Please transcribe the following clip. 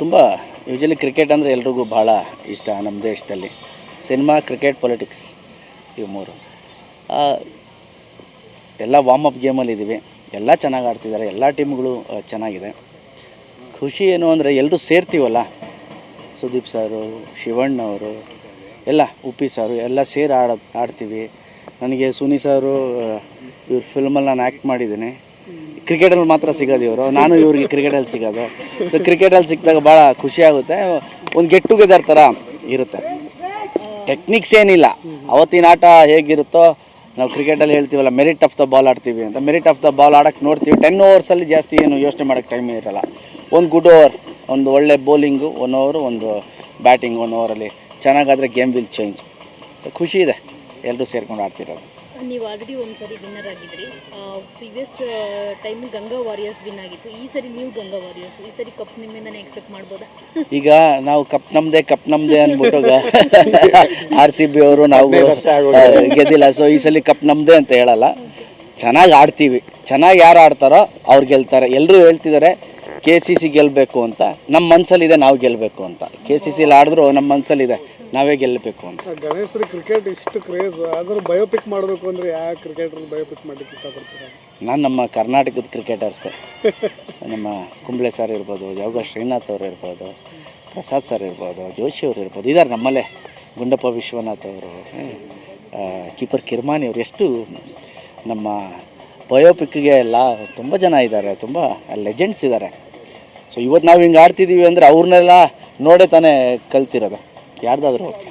ತುಂಬ usually cricket ಅಂದರೆ ಎಲ್ರಿಗೂ ಭಾಳ ಇಷ್ಟ ನಮ್ಮ ದೇಶದಲ್ಲಿ. ಸಿನಿಮಾ ಕ್ರಿಕೆಟ್ ಪೊಲಿಟಿಕ್ಸ್ ಇವು ಮೂರು. ಎಲ್ಲ ವಾರ್ಮ್ ಅಪ್ ಗೇಮಲ್ಲಿ ಇದ್ದೀವಿ ಎಲ್ಲ ಚೆನ್ನಾಗಿ ಆಡ್ತಿದ್ದಾರೆ. ಎಲ್ಲ ಟೀಮ್ಗಳು ಚೆನ್ನಾಗಿದೆ. ಖುಷಿ ಏನು ಅಂದರೆ ಎಲ್ಲರೂ ಸೇರ್ತೀವಲ್ಲ? ಸುದೀಪ್ ಸಾರು, ಶಿವಣ್ಣ ಅವರು, ಎಲ್ಲ ಉಪ್ಪಿ ಸಾರು, ಎಲ್ಲ ಸೇರಿ ಆಡ, ಆಡ್ತೀವಿ. ನನಗೆ ಸುನಿ ಸಾರು ಇವ್ರ ಫಿಲ್ಮಲ್ಲಿ ನಾನು ಆ್ಯಕ್ಟ್ ಮಾಡಿದ್ದೀನಿ. ಕ್ರಿಕೆಟಲ್ಲಿ ಮಾತ್ರ ಸಿಗೋದು ಇವರು. ನಾನು ಇವ್ರಿಗೆ ಕ್ರಿಕೆಟಲ್ಲಿ ಸಿಗೋದು. ಸೊ ಕ್ರಿಕೆಟಲ್ಲಿ ಸಿಕ್ಕಿದಾಗ ಭಾಳ ಖುಷಿ ಆಗುತ್ತೆ. ಒಂದು ಗೆಟ್ ಟುಗೆದರ್ ಥರ ಇರುತ್ತೆ. ಟೆಕ್ನಿಕ್ಸ್ ಏನಿಲ್ಲ. ಅವತ್ತಿನ ಆಟ ಹೇಗಿರುತ್ತೋ ನಾವು ಕ್ರಿಕೆಟಲ್ಲಿ ಹೇಳ್ತೀವಲ್ಲ ಮೆರಿಟ್ ಆಫ್ ದ ಬಾಲ್ ಆಡ್ತೀವಿ ಅಂತ. ಮೆರಿಟ್ ಆಫ್ ದ ಬಾಲ್ ಆಡೋಕ್ಕೆ ನೋಡ್ತೀವಿ. ಟೆನ್ ಓವರ್ಸಲ್ಲಿ ಜಾಸ್ತಿ ಏನು ಯೋಚನೆ ಮಾಡೋಕ್ಕೆ ಟೈಮ್ ಇರಲ್ಲ. ಒಂದು ಗುಡ್ ಓವರ್ ಒಂದು ಒಳ್ಳೆ ಬೌಲಿಂಗು ಒನ್ ಓವರು ಒಂದು ಬ್ಯಾಟಿಂಗ್ ಒನ್ ಓವರಲ್ಲಿ ಚೆನ್ನಾಗಾದರೆ ಗೇಮ್ ವಿಲ್ ಚೇಂಜ್ ಸೊ ಖುಷಿ ಇದೆ. ಎಲ್ಲರೂ ಸೇರ್ಕೊಂಡು ಆಡ್ತಿರೋದು. ನೀವು ಆಲ್ರೆಡಿ ಒಂದು ಸರಿ winner ಆಗಿದ್ರಿ previous time Ganga warriors win ಆಗಿತ್ತು. ಈ ಸರಿ ನೀವು ಗಂಗಾ ವಾರಿಯರ್ಸ್ ಈ ಸರಿ ಕಪ್ ನಿಮ್ಮಿಂದನೇ ಎಕ್ಸ್ಪೆಕ್ಟ್ ಮಾಡ್ಬೋದಾ? ಈಗ ನಾವು ಕಪ್ ನಮ್ದೆ ಕಪ್ ನಮ್ದೆ ಅಂದ್ಬಿಟ್ಟು ಆರ್ ಸಿ ಬಿ ಅವರು ನಾವು ಗೆದ್ದಿಲ್ಲ. ಸೊ ಈ ಸಲ ಕಪ್ ನಮ್ದೆ ಅಂತ ಹೇಳಲ್ಲ. ಚೆನ್ನಾಗಿ ಆಡ್ತೀವಿ. ಚೆನ್ನಾಗಿ ಯಾರು ಆಡ್ತಾರೋ ಅವ್ರು ಗೆಲ್ತಾರೆ. ಎಲ್ಲರೂ ಹೇಳ್ತಿದ್ದಾರೆ ಕೆ ಸಿ ಸಿ ಗೆಲ್ಲಬೇಕು ಅಂತ. ನಮ್ಮ ಮನಸ್ಸಲ್ಲಿದೆ ನಾವು ಗೆಲ್ಲಬೇಕು ಅಂತ. ಕೆ ಸಿ ಸಿಲಿ ಆಡಿದ್ರು ನಮ್ಮ ಮನಸ್ಸಲ್ಲಿದೆ ನಾವೇ ಗೆಲ್ಲಬೇಕು ಅಂತ. ಗಣೇಶ್ ಕ್ರಿಕೆಟ್ ಇಷ್ಟು ಕ್ರೇಜ್ ಆದರೂ ಬಯೋಪಿಕ್ ಮಾಡಬೇಕು ಅಂದ್ರೆ ಯಾವ ಕ್ರಿಕೆಟರ್ ಬಯೋಪಿಕ್ ಮಾಡ್ಲಿಕ್ಕೆ ಇಷ್ಟಪಡ್ತೀರಾ? ನಾನು ನಮ್ಮ ಕರ್ನಾಟಕದ ಕ್ರಿಕೆಟರ್ಸ್ದೆ ನಮ್ಮ ಕುಂಬ್ಳೆ ಸರ್ ಇರ್ಬೋದು ಯೋಗ ಶ್ರೀನಾಥ್ ಅವರು ಇರ್ಬೋದು ಪ್ರಸಾದ್ ಸರ್ ಇರ್ಬೋದು ಜೋಶಿ ಅವರು ಇರ್ಬೋದು ಇದಾರೆ ನಮ್ಮಲ್ಲೇ. ಗುಂಡಪ್ಪ ವಿಶ್ವನಾಥ್ ಅವರು ಕೀಪರ್ ಕಿರ್ಮಾನಿ ಅವರು ಎಷ್ಟು ನಮ್ಮ ಬಯೋಪಿಕ್ಗೆ ಎಲ್ಲ ತುಂಬ ಜನ ಇದ್ದಾರೆ ತುಂಬ ಲೆಜೆಂಡ್ಸ್ ಇದ್ದಾರೆ ಸೊ ಇವತ್ತು ನಾವು ಹಿಂಗೆ ಆಡ್ತಿದ್ದೀವಿ ಅಂದರೆ ಅವ್ರನ್ನೆಲ್ಲ ನೋಡೇ ತಾನೇ ಕಲ್ತಿರೋದು. ಯಾರ್ದಾದ್ರೂ ಓಕೆ